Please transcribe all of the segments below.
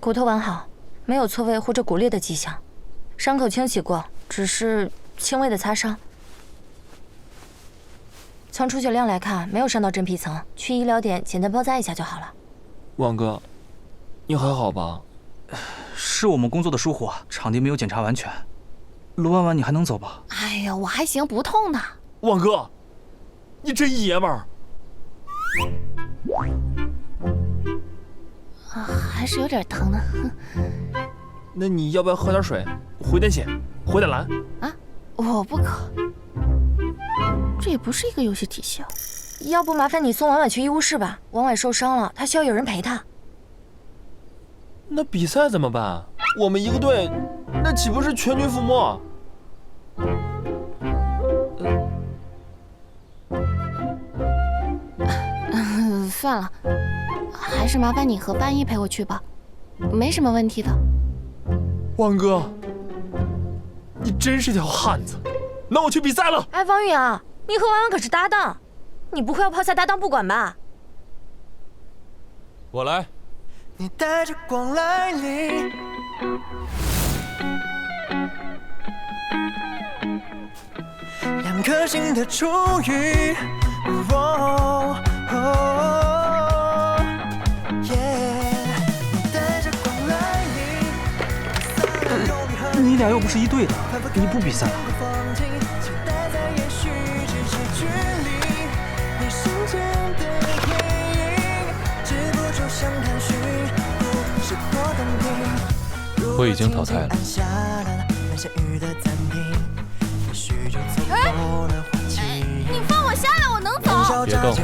骨头完好，没有错位或者骨裂的迹象，伤口清洗过，只是轻微的擦伤。从出血量来看，没有伤到真皮层，去医疗点简单包扎一下就好了。王哥，你还好吧？是我们工作的疏忽，场地没有检查完全。卢婉婉，你还能走吧？哎呀，我还行，不痛的。王哥，你真爷们儿！啊，还是有点疼呢。那你要不要喝点水，回点血，回点蓝？啊，我不渴。这也不是一个游戏体系啊。要不麻烦你送婉婉去医务室吧，婉婉受伤了，她需要有人陪她。那比赛怎么办？我们一个队，那岂不是全军覆没？算了，还是麻烦你和半一陪我去吧，没什么问题的。王哥，你真是条汉子，那我去比赛了。哎，王宇啊，你和婉婉可是搭档，你不会要抛下搭档不管吧？我来。你带着光来临，两颗心的初遇。你俩又不是一队的，你不比赛了？我已经淘汰了。哎，你放我下来，我能走。别动。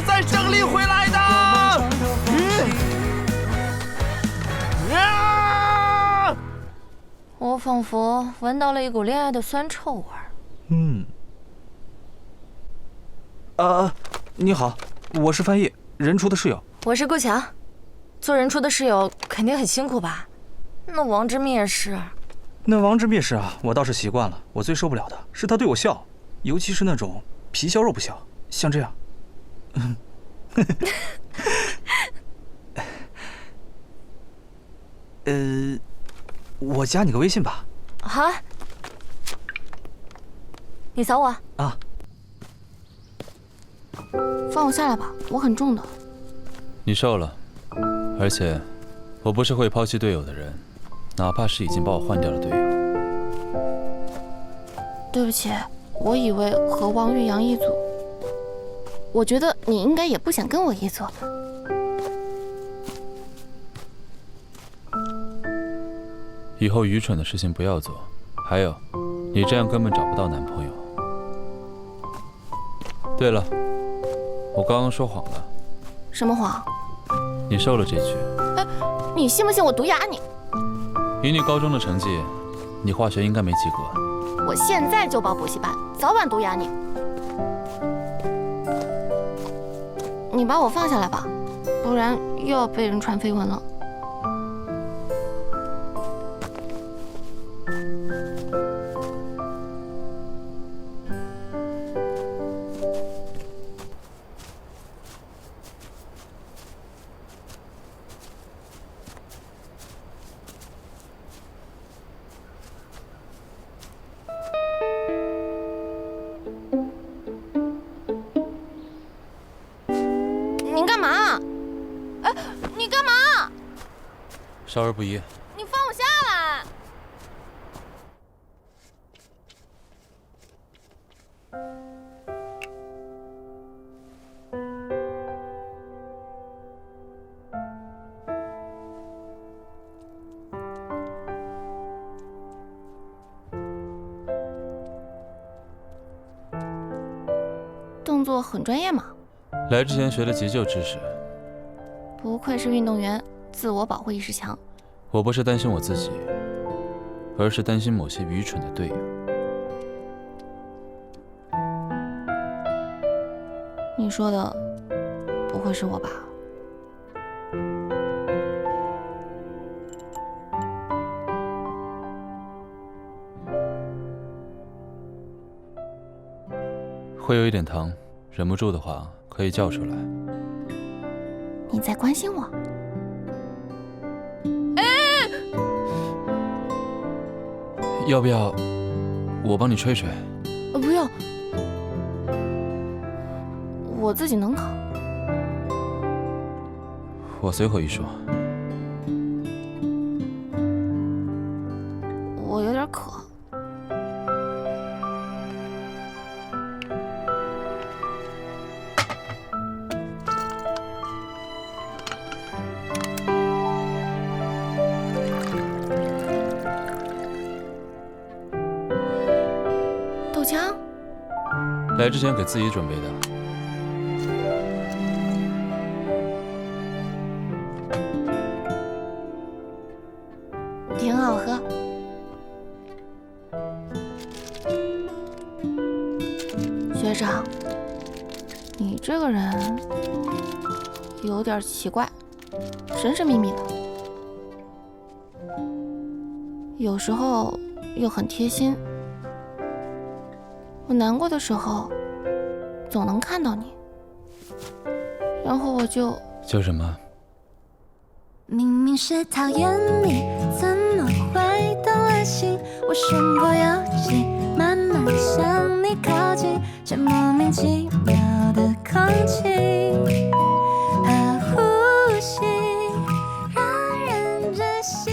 比赛胜利回来的。嗯啊！我仿佛闻到了一股恋爱的酸臭味。嗯。啊，你好，我是翻译，任初的室友。我是顾强。做人初的室友肯定很辛苦吧？那王之密也是。那王之密是啊，我倒是习惯了。我最受不了的是他对我笑，尤其是那种皮笑肉不笑，像这样。呃，我加你个微信吧。好啊。你扫我。啊。放我下来吧，我很重的。你瘦了。而且，我不是会抛弃队友的人，哪怕是已经把我换掉了队友。对不起，我以为和王玉阳一组。我觉得你应该也不想跟我一组。以后愚蠢的事情不要做。还有，你这样根本找不到男朋友。对了，我刚刚说谎了。什么谎？你受了这句，哎，你信不信我毒哑你？以你高中的成绩，你化学应该没及格。我现在就报补习班，早晚毒哑你。你把我放下来吧，不然又要被人传绯闻了。动作很专业嘛。来之前学了急救知识。不愧是运动员。自我保护意识强，我不是担心我自己，而是担心某些愚蠢的队友。你说的不会是我吧？会有一点疼，忍不住的话可以叫出来。你在关心我？要不要我帮你吹吹？我自己能考。我随口一说。我有点渴。豆浆？来之前给自己准备的。你这个人有点奇怪，神神秘秘的，有时候又很贴心。我难过的时候，总能看到你，然后我就就什么？明明是讨厌你，怎么会动了心？我身不由己，慢慢向你靠近，这莫名其妙的空气和呼吸，让人窒息。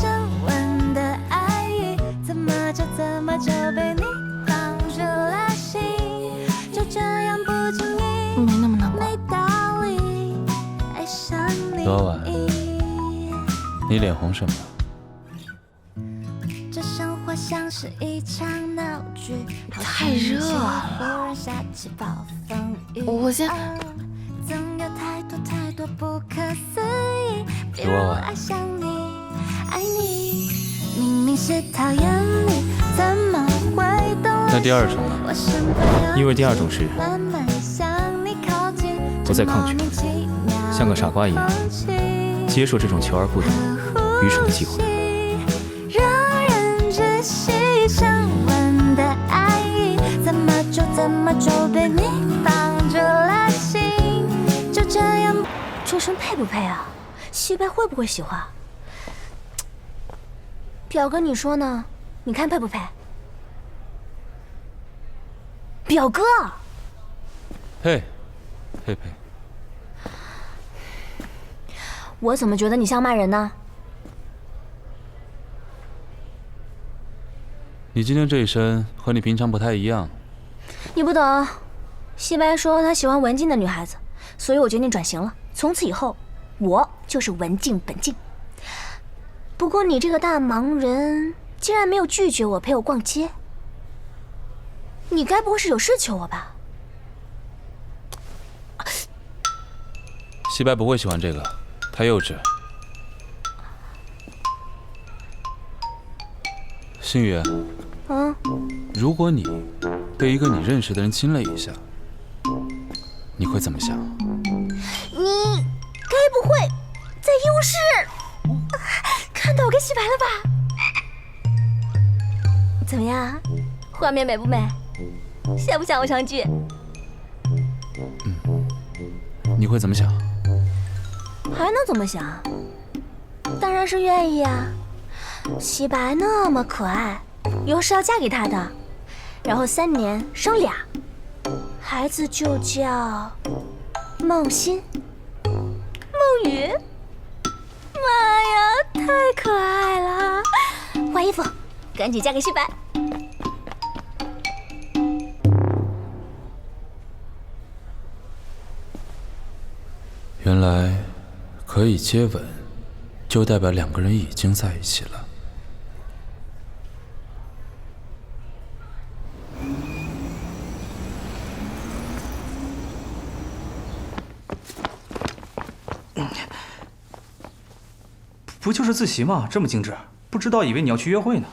升温的爱意，怎么就怎么就被你放入了心？就这样不经意，没那么难过。没道理爱上你。昨晚你脸红什么？我先总有太多太多不可思议，比昨晚如爱上你，爱你，明明是讨厌你，怎么会动了那第二种呢？因为第二种是慢慢向你靠近，我在抗拒像个傻瓜一样接受这种求而不得、愚蠢的机会。让人窒息，配不配啊？西白会不会喜欢？表哥，你说呢？你看配不配？表哥，嘿，佩佩，我怎么觉得你像骂人呢？你今天这一身和你平常不太一样。你不懂，西白说他喜欢文静的女孩子，所以我决定转型了。从此以后，我就是文静本静。不过你这个大忙人，竟然没有拒绝我陪我逛街，你该不会是有事求我吧？西白不会喜欢这个，太幼稚。星宇，嗯，如果你被一个你认识的人亲了一下，你会怎么想？在医务室看到我跟洗白了吧？怎么样，画面美不美？像不像偶像剧？嗯你会怎么想？还能怎么想？当然是愿意啊！洗白那么可爱，以后是要嫁给他的，然后三年生俩，孩子就叫梦欣、梦雨。妈呀，太可爱了！换衣服，赶紧嫁给旭白。原来可以接吻，就代表两个人已经在一起了。不就是自习吗？这么精致不知道以为你要去约会呢。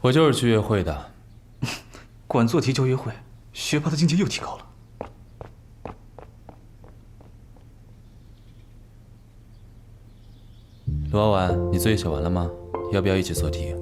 我就是去约会的。管做题就约会学霸的境界又提高了。罗婉你作业写完了吗？要不要一起做题？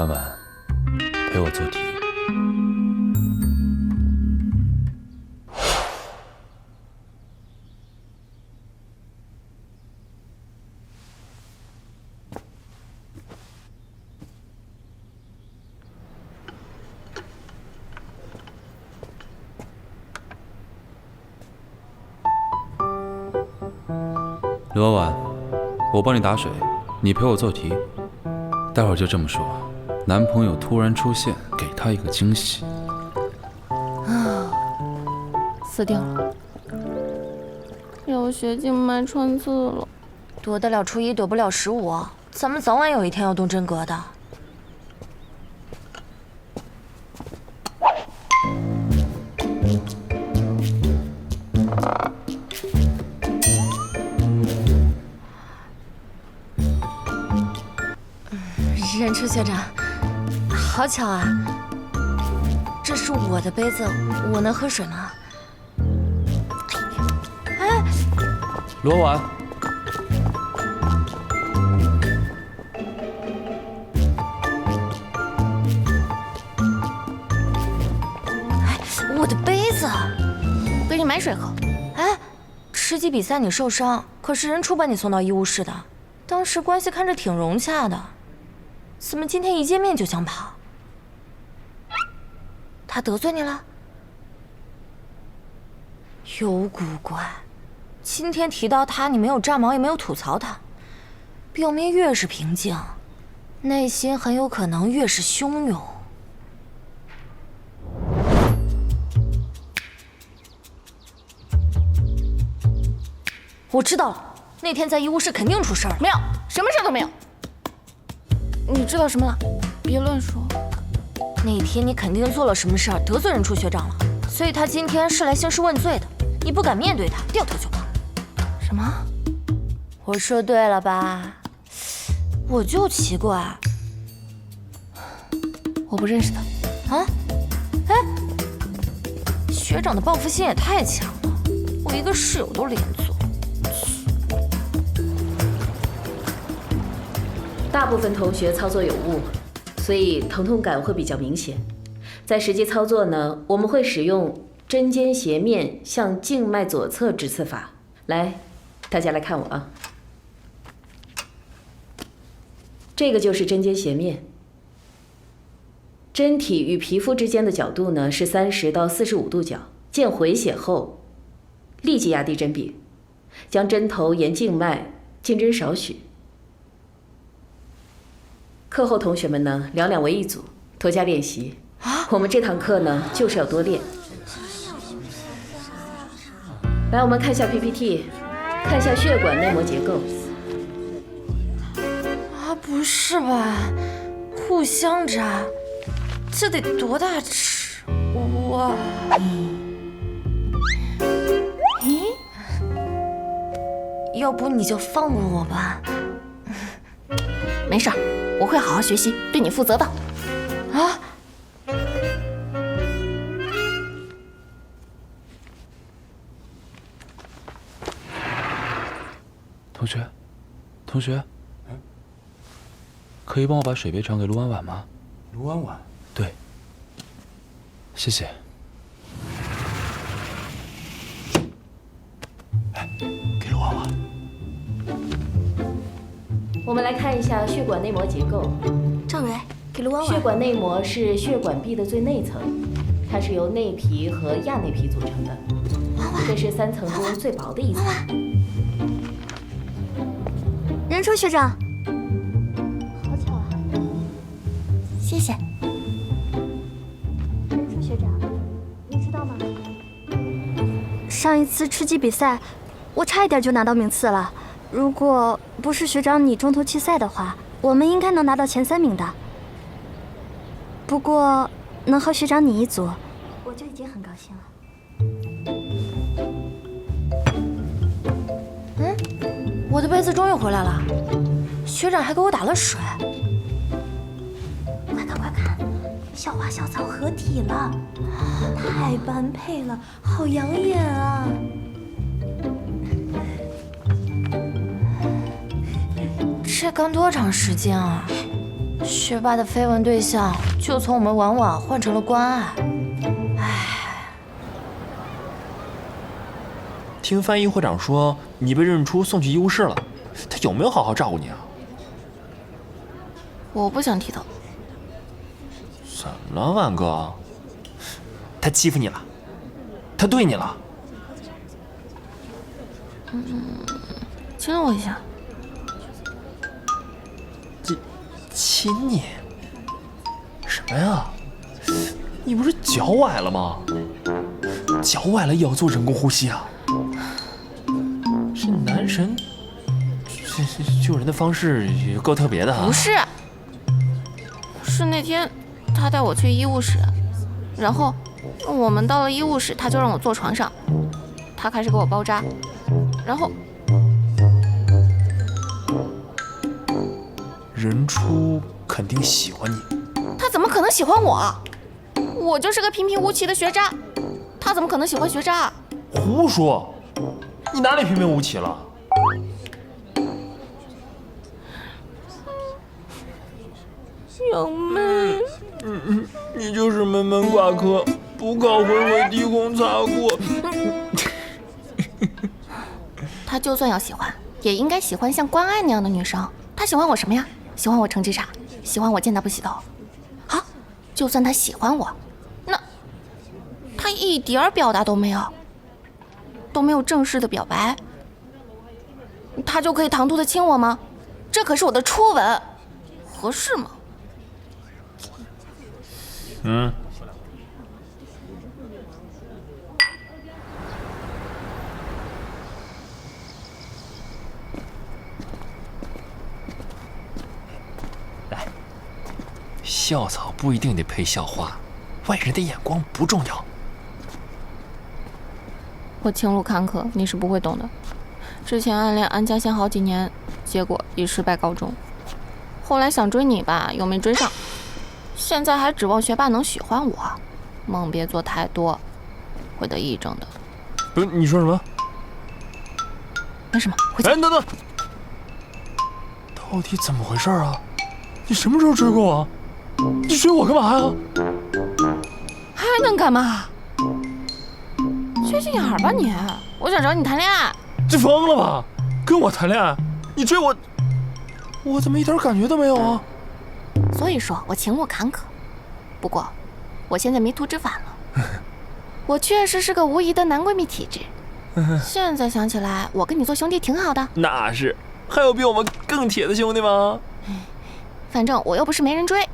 婉婉，陪我做题。刘婉婉，我帮你打水，你陪我做题。待会儿就这么说，男朋友突然出现，给她一个惊喜。啊死定了，要学静脉穿刺了。躲得了初一，躲不了十五，咱们早晚有一天要动真格的。任初学长，好巧啊！这是我的杯子，我能喝水吗？哎罗婉，我的杯子！给你买水喝。哎，吃鸡比赛你受伤，可是人初把你送到医务室的，当时关系看着挺融洽的，怎么今天一见面就想跑？他得罪你了？有古怪，今天提到他，你没有炸毛，也没有吐槽他，表面越是平静，内心很有可能越是汹涌。我知道了，那天在医务室肯定出事儿了。没有，什么事都没有。你知道什么了？别乱说。那天你肯定做了什么事儿得罪任初学长了，所以他今天是来兴师问罪的。你不敢面对他，掉头就跑。什么？我说对了吧？我就奇怪，我不认识他。啊？哎，学长的报复心也太强了，我一个室友都连坐。大部分同学操作有误，所以疼痛感会比较明显。在实际操作呢，我们会使用针尖斜面向静脉左侧直刺法。来，大家来看我啊，这个就是针尖斜面。针体与皮肤之间的角度呢是三十到四十五度角。见回血后，立即压低针柄，将针头沿静脉进针少许。课后同学们呢，两两为一组，多加练习。我们这堂课呢，就是要多练。来，我们看一下 PPT，看一下血管内膜结构。啊，不是吧？互相扎，这得多大尺？我，咦？要不你就放过我吧？没事儿，我会好好学习，对你负责的。啊？同学，同学，可以帮我把水杯传给卢婉婉吗？卢婉婉，对，谢谢。我们来看一下血管内膜结构。赵蕊，给卢婉血管内膜是血管壁的最内层，它是由内皮和亚内皮组成的。婉婉，这是三层中最薄的一层。任初学长，好巧啊！谢谢。任初学长，你知道吗？上一次吃鸡比赛，我差一点就拿到名次了。如果不是学长你中途弃赛的话，我们应该能拿到前三名的。不过能和学长你一组，我就已经很高兴了。嗯我的杯子终于回来了，学长还给我打了水。快看快看，校花校草合体了，太般配了，好养眼啊！这刚多长时间啊？学霸的绯闻对象就从我们婉婉换成了关爱。听翻译会长说你被认出送去医务室了，他有没有好好照顾你啊？我不想提他。怎么了，婉哥？他欺负你了？他对你了？嗯，亲了我一下。亲你？什么呀？你不是脚崴了吗？脚崴了也要做人工呼吸啊？这男神，这这救人的方式也够特别的啊。不是，是那天他带我去医务室，然后我们到了医务室，他就让我坐床上，他开始给我包扎，然后任初肯定喜欢你，他怎么可能喜欢我？我就是个平平无奇的学渣，他怎么可能喜欢学渣？胡说！你哪里平平无奇了？小妹，嗯嗯，你就是门门挂科，补考回回，低空擦过。他就算要喜欢，也应该喜欢像关爱那样的女生。他喜欢我什么呀？喜欢我成绩差，喜欢我见他不洗头。好，就算他喜欢我，那他一点表达都没有，都没有正式的表白，他就可以唐突的亲我吗？这可是我的初吻，合适吗？嗯。校草不一定得配校花，外人的眼光不重要。我情路坎坷，你是不会懂的。之前暗恋安家贤好几年，结果以失败告终。后来想追你吧，又没追上。现在还指望学霸能喜欢我，梦别做太多，会得抑郁症的。不是你说什么？没什么，回家。哎，等等，到底怎么回事啊？你什么时候追过我？你追我干嘛呀？还能干嘛？缺心眼儿吧你！我想找你谈恋爱。这疯了吧？跟我谈恋爱？你追我，我怎么一点感觉都没有啊？所以说我情路坎坷，不过我现在迷途知返了。我确实是个无疑的男闺蜜体质。现在想起来，我跟你做兄弟挺好的。那是，还有比我们更铁的兄弟吗？反正我又不是没人追。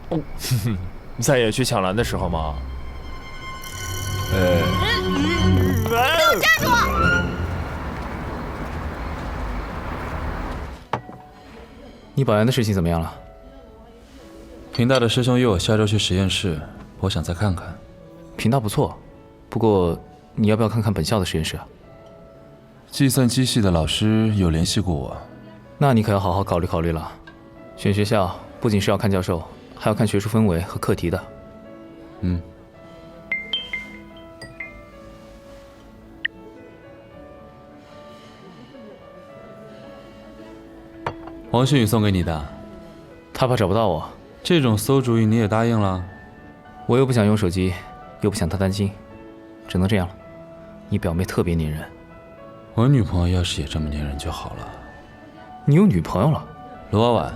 在野区抢蓝的时候吗？呃，给我站住！你保研的事情怎么样了？平大的师兄约我下周去实验室，我想再看看。平大不错，不过你要不要看看本校的实验室啊？计算机系的老师有联系过我，那你可要好好考虑考虑了。选学校不仅是要看教授，还要看学术氛围和课题的。嗯。王新宇送给你的，他怕找不到我。这种馊主意你也答应了？我又不想用手机，又不想他担心，只能这样了。你表妹特别粘人，我女朋友要是也这么粘人就好了。你有女朋友了？罗婉婉。